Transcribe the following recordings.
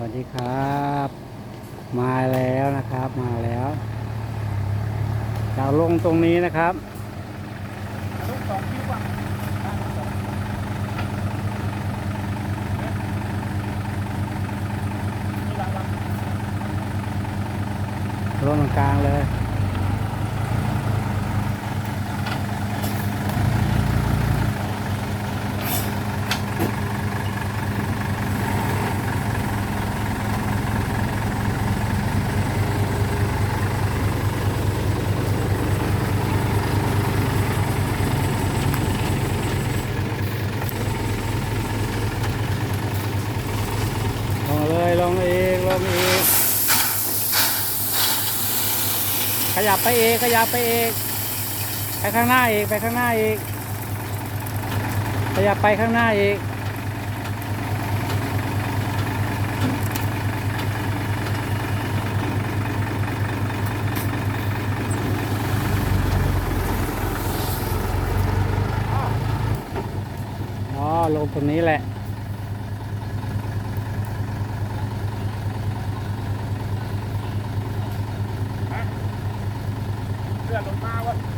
สวัสดีครับ มาแล้วนะครับมาแล้วจะลงตรงนี้นะครับลูกสองคิ้วอะตั้งสองนี่ละละลงตรงกลางเลย ลงเลยลงอีกลงอีก ขยับไปเอีกขยับไปเอีกไปข้างหน้าเอีกไปข้างหน้าเอีกขยับไปข้างหน้าเอีกอ๋อลงตรงนี้แหละ อนลงมาว่าเหยียบหน้าเอา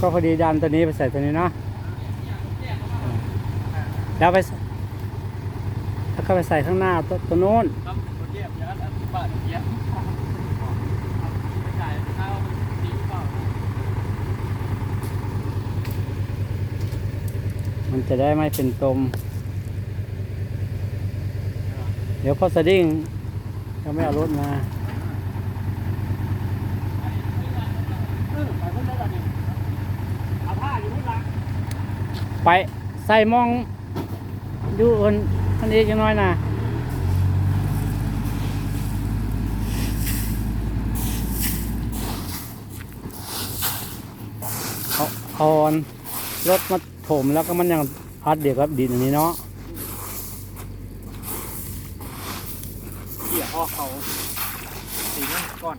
ก็พอดีดันตัวนี้ไปใส่ตัวนี้เนาะแล้วไปใส่แล้วก็ไปใส่ข้างหน้าตัวตัวนู้นครับคนเยียบอย่างนั้นอันบ้านเยียบไม่จ่ายข้าวตีเปล่ามันจะได้ไม่เป็นตม เดี๋ยวพอสดิ้งก็ไม่เอารถมา เออไปพุ่นได้แบบนี้เอาผ้าอยู่พุ่นละ ไปใส่มองดูอันอันนี้จังน้อยนะเอาเอาอันรถมาถมแล้วก็มันยังพัดเดี๋ยวกับดินอันนี้เนาะเกี่ยออกเขาตีนั่นก่อน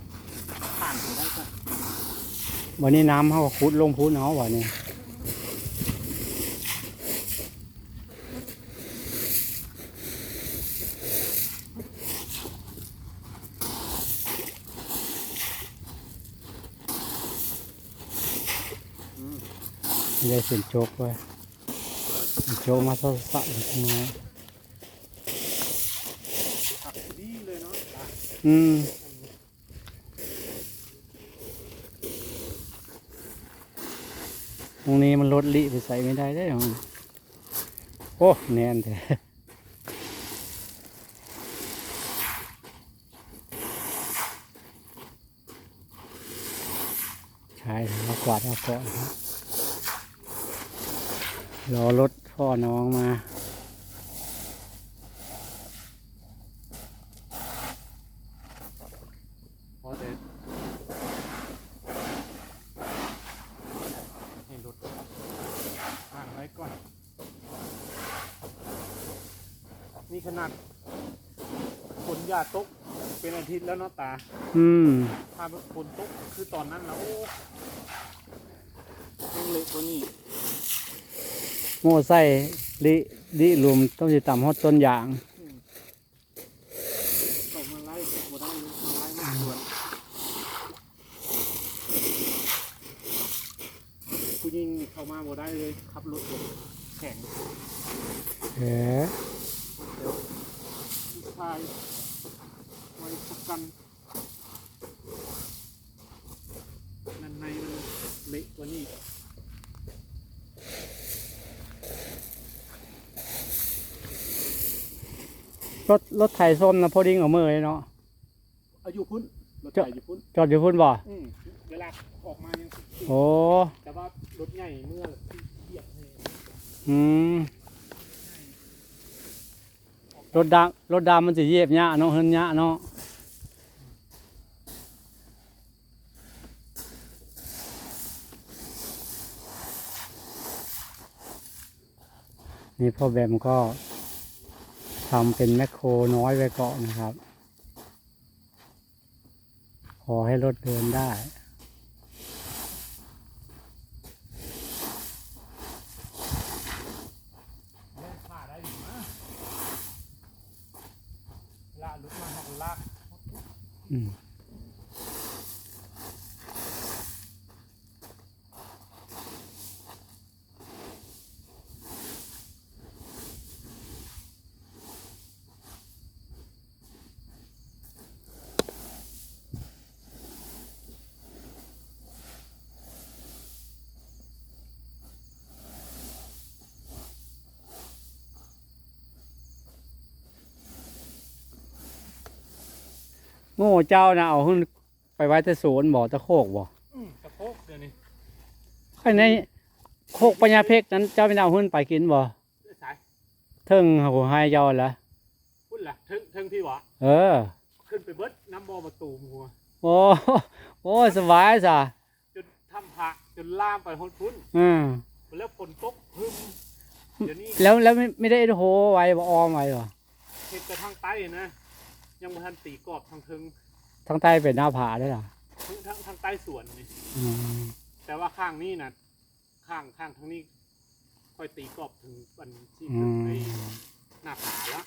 ผ่านถึงได้ก่อนวันนี้น้ำเขาก็คุดลงพุ้นเอาวันนี้ ไม่ได้เส้นโจกไว้โจกมาทดสอบอีกน้อยอืมตรงนี้มันลดลิไปใส่ไม่ได้ได้หรอโอ้แน่นแท้ใช่มากวาดมาก่อนค รับรอรถพ่อน้องมา พอเด็ดให้รถห่างไว้ก่อน นี่ขนาดฝนหยาตกเป็นอาทิตย์แล้วเนาะตา อืม ถ้าฝนตกคือตอนนั้นนะโอ้ยังเละกว่านี้ โม่ใส่ลิลิรวมต้องสิต่ำฮอดต้นยางตกมาไล่ตกมาได้เลยมาไล่มาสวนผู้ยิงเข้ามาบ่ได้เลยขับรถบนแข่งเอ๋ผู้ชายไว้ประกันนั่นในมันเละกว่านี้ รถรถไถส้มนะพอดิ้งเอามือเลยเนาะ อายุพุ่นรถใหญ่อยู่พุ่นจอดอยู่พุ่นบ่อืมเวลาออกมายังสิบสี่โอ้แต่ว่ารถใหญ่เมื่อที่เหยียบให้อืมรถดำรถดำมันสิเหยียบหญ้าเนาะเฮินหญ้าเนาะนี่พ่อแบมก็ ทำเป็นแมคโครน้อยไว้ก่อนนะครับ พอให้รถเดินได้ลาลุกมาหักลากอืม โง่เจ้านะเอาขึ้นไปไว้แต่สวนบ่ตะโคกบ่อืมกระโปกเดี๋ยวนี้ค่อยในโคกปัญญาเพกนั้นเจ้าไม่ได้เอาขึ้นไปกินบ่สายเทิงหัวให้เจ้าละพุ่นล่ะเทิงเทิงพี่หวะเออ ขึ้นไปเบิดน้ำบอมาตูมหัวโอ้โอ้สบายจ้ะจนทำผักจนล่ามไปหดพุ่นอืมแล้วฝนตกพึมเดี๋ยวนี้แล้วแล้วไม่ไม่ได้โหไว้บ่ออมไว้บ่เห็ดกระทางใต้นะ ยังบ่ทันตีกรอบทางเทิงทั้งใต้เป็นหน้าผาได้ล่ะทางทางทางใต้สวนนี่ อืมแต่ว่าข้างนี้นะข้างข้างทางนี้ ค่อยตีกรอบถึงบันที่อืมไอ้หน้าผาละ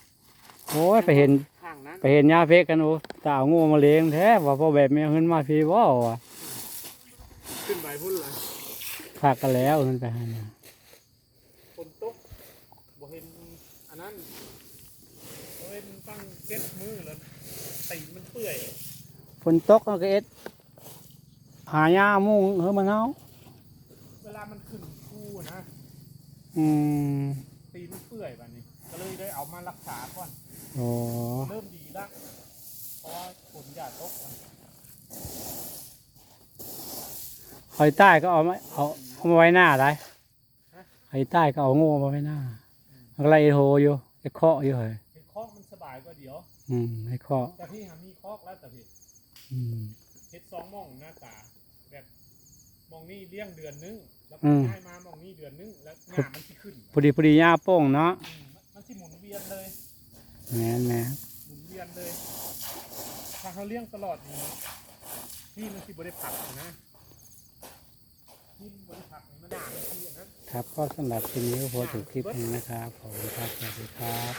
โอ้ยไปเห็น ข้างนั้นไปเห็นหญ้าเพกกันโอ้ตาเอาโง่มาเลี้ยงแท้ว่าพ่อแบบไม่เอาขึ้นมาพี่บ่วะขึ้นไปพุ่นเลยพักกันแล้วขึ้นไปให้นะฝนตกบ่เห็นอันนั้นบ่ เห็นตั้งเก็บมือแล้วตีนมันเปื่อยฝนตกก็เอ็ดหาหญ้ามุงเฮ้ยมันเอาเวลามันขึ้นคู่นะอืมตีนมันเปื่อยแบบนี้ ก็เลยได้เอามารักษาก่อน โอ้เริ่มดีแล้วเพราะว่าฝนอย่าตกอะหอยใต้ก็เอามาเอาเอามาไว้หน้าได้หอยใต้ก็เอาโง่มาไว้หน้าอะไรโหอยู่ไอ้เคาะอยู่เหรอเห็ดคอ กมันสบายกว่าเดียว อืมไอ้เคาะแต่ที่หามีคอกแล้วแต่พี่อืมเห็ดสองหม่องหน้าตาแบบหมองนี่เลี้ยงเดือนนึงแล้วอืก็มย้ายมาหมองนี่เดือนนึงแล้วงามันสิขึ้นพอดีพอดีหญ้าโป้งเนาะอืมมันมันสิหมุนเวียนเลย แหม่แหม่หมุนเวียนเลย ถ้าเขาเลี้ยงตลอดนี้ที่มันสิบริผักนะที่บริผักนี่มันหนามันทีอันนั้น ครับก็สำหรับคลิปนี้ก็พอจบคลิปนี้นะครับขอบคุณครับสวัสดีครับ